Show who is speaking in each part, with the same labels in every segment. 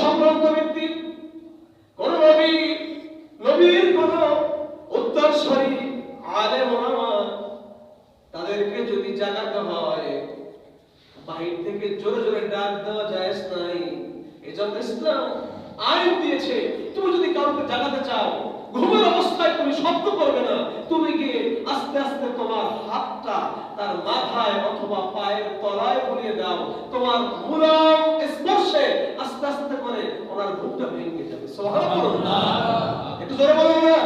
Speaker 1: সম্ভ্রান্ত ব্যক্তি, কোন নবী, নবীর কোন উত্তরস্বরী আলেম ওলামা তাদেরকে যদি জাগাতে হয়, বাহির থেকে জোরে জোরে ডাক দেওয়া যায় নাই। এজন্য ইসলাম আইন দিয়েছে, তুমি যদি কাউকে জাগাতে চাও, ঘুমের অবস্থায় তুমি শব্দ করবে না। তুমি গিয়ে আস্তে আস্তে তোমার হাতটা তার মাথায় অথবা পায়ের তলায় বুলিয়ে দাও, তোমার মুলাম স্পর্শে আস্তে আস্তে ওনার ঘুমটা ভেঙে যাবে একটু জোরে বলুন না?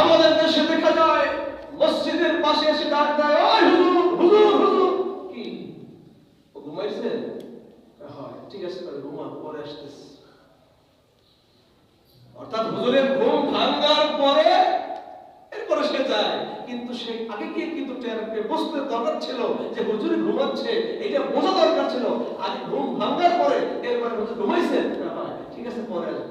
Speaker 1: আমাদের দেশে দেখা যায়, মসজিদের পাশে এসে ডাক দেয়, ওই হুজুর হুজুর হুজুর। কি? ও হয়, ঠিক আছে, তাহলে ঘুমান পরে আসতেছে। অর্থাৎ হুজুরের ঘুম ভাঙ্গার পরে এরপরে সে যায়। কিন্তু সে আগে গিয়ে কিন্তু টের পেয়ে দরকার ছিল যে হুজুরে ঘুমাচ্ছে, এটা বোঝা দরকার ছিল আগে ঘুম ভাঙ্গার পরে এরপরে হুজুর ঘুমাইছেন হয় ঠিক আছে পরে আসব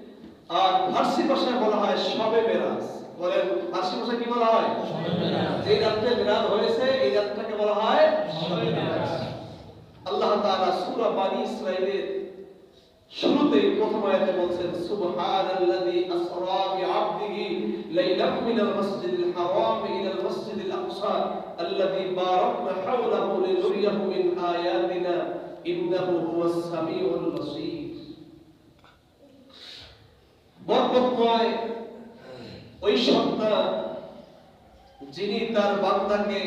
Speaker 1: আর ফার্সি ভাষায় বলা হয় শবে মেরাজ। বলেন, ফার্সি ভাষায় কি বলা হয়? যে রাত্রে মেরাজ হয়েছে, এই রাতটাকে বলা হয় শবে মেরাজ। আল্লাহ তাআলা সূরা বানি ইসরাঈলের শুরুতেই প্রথম আয়াতে বলছেন, সুবহানাল্লাযী আসরা বিআবদিহি লাইলাম মিনাল মাসজিদিল হারাম ইলাল মাসজিদিল আকসা আল্লাযী বারাকনা হাওলাহু লিনুরিয়াহু মিন আয়াতিনা ইন্নাহু হুয়াস সামিউল বাসীর। বরকতময় ওই সত্তা যিনি তার বান্দাকে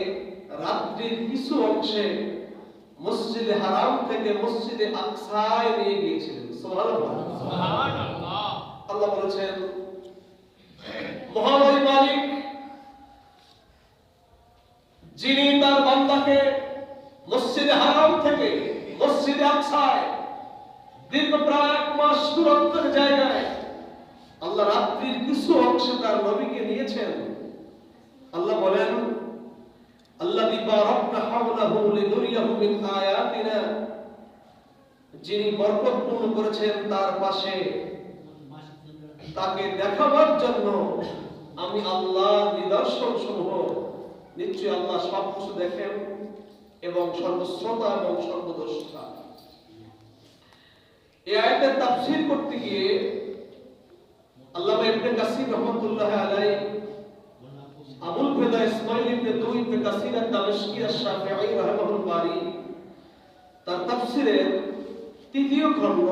Speaker 1: রাত্রির কিছু অংশে মসজিদে হারাম থেকে মসজিদে আকসায় নিয়ে গিয়েছিলেন। আল্লাহ বলেছেন মহাময় মালিক যিনি তার বান্দাকে মসজিদে হারাম থেকে মসজিদে আকসায় দীর্ঘ প্রায় এক মাস দূরত্বের জায়গায় রাত্রির কিছু অংশে তার নবীকে নিয়েছেন। আল্লাহ বলেন মিন যিনি করেছেন তার পাশে। তাকে দেখাবার জন্য আমি আল্লাহ নিদর্শন সমূহ আল্লাহ সব কিছু দেখেন এবং সর্বশ্রোতা এবং সর্বদ্রষ্টা। এই আয়াতের তাফসীর করতে গিয়ে আল্লাহ কাসির রহমাতুল্লাহ আলাইহি। আবুল ফেদা ইসমাইল ইবনে দুই ইবনে কাসির আদ-দামেশকি আশ-শাফিঈ রাহিমাহুল বারি তার তাফসীরের তৃতীয় খণ্ড।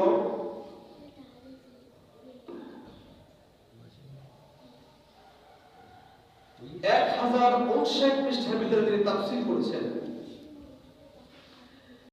Speaker 1: এক হাজার উনষাট পৃষ্ঠার ভিতরে তিনি তাফসীর করেছেন।